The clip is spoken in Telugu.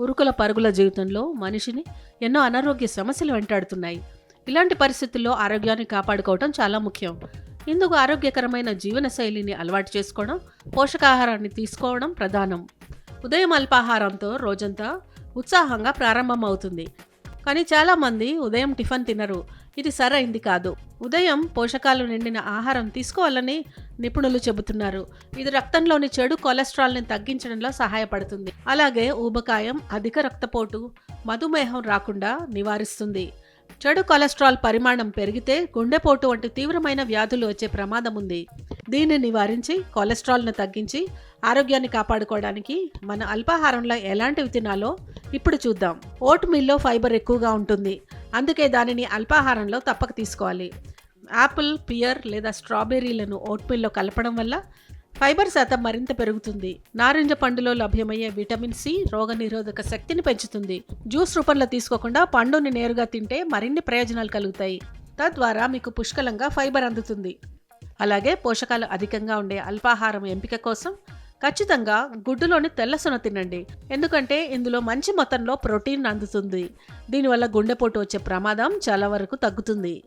ఉరుకుల పరుగుల జీవితంలో మనిషిని ఎన్నో అనారోగ్య సమస్యలు వెంటాడుతున్నాయి. ఇలాంటి పరిస్థితుల్లో ఆరోగ్యాన్ని కాపాడుకోవడం చాలా ముఖ్యం. ఇందుకు ఆరోగ్యకరమైన జీవన శైలిని అలవాటు చేసుకోవడం పోషకాహారాన్ని తీసుకోవడం ప్రధానం. ఉదయం అల్పాహారంతో రోజంతా ఉత్సాహంగా ప్రారంభమవుతుంది. కానీ చాలామంది ఉదయం టిఫిన్ తినరు. ఇది సరైంది కాదు. ఉదయం పోషకాలు నిండిన ఆహారం తీసుకోవాలని నిపుణులు చెబుతున్నారు. ఇది రక్తంలోని చెడు కొలెస్ట్రాల్ని తగ్గించడంలో సహాయపడుతుంది. అలాగే ఊబకాయం అధిక రక్తపోటు మధుమేహం రాకుండా నివారిస్తుంది. చెడు కొలెస్ట్రాల్ పరిమాణం పెరిగితే గుండెపోటు వంటి తీవ్రమైన వ్యాధులు వచ్చే ప్రమాదం ఉంది. దీన్ని నివారించి కొలెస్ట్రాల్ను తగ్గించి ఆరోగ్యాన్ని కాపాడుకోవడానికి మన అల్పాహారంలో ఎలాంటివి తినాలో ఇప్పుడు చూద్దాం. ఓట్ మిల్లో ఫైబర్ ఎక్కువగా ఉంటుంది. అందుకే దానిని అల్పాహారంలో తప్పక తీసుకోవాలి. యాపిల్ పియర్ లేదా స్ట్రాబెర్రీలను ఓట్మీల్లో కలపడం వల్ల ఫైబర్ శాతం మరింత పెరుగుతుంది. నారింజ పండులో లభ్యమయ్యే విటమిన్ సి రోగనిరోధక శక్తిని పెంచుతుంది. జ్యూస్ రూపంలో తీసుకోకుండా పండుని నేరుగా తింటే మరిన్ని ప్రయోజనాలు కలుగుతాయి. తద్వారా మీకు పుష్కలంగా ఫైబర్ అందుతుంది. అలాగే పోషకాలు అధికంగా ఉండే అల్పాహారం ఎంపిక కోసం ఖచ్చితంగా గుడ్డులోని తెల్లసొన తినండి. ఎందుకంటే ఇందులో మంచి మొత్తంలో ప్రోటీన్ అందుతుంది. దీనివల్ల గుండెపోటు వచ్చే ప్రమాదం చాలా వరకు తగ్గుతుంది.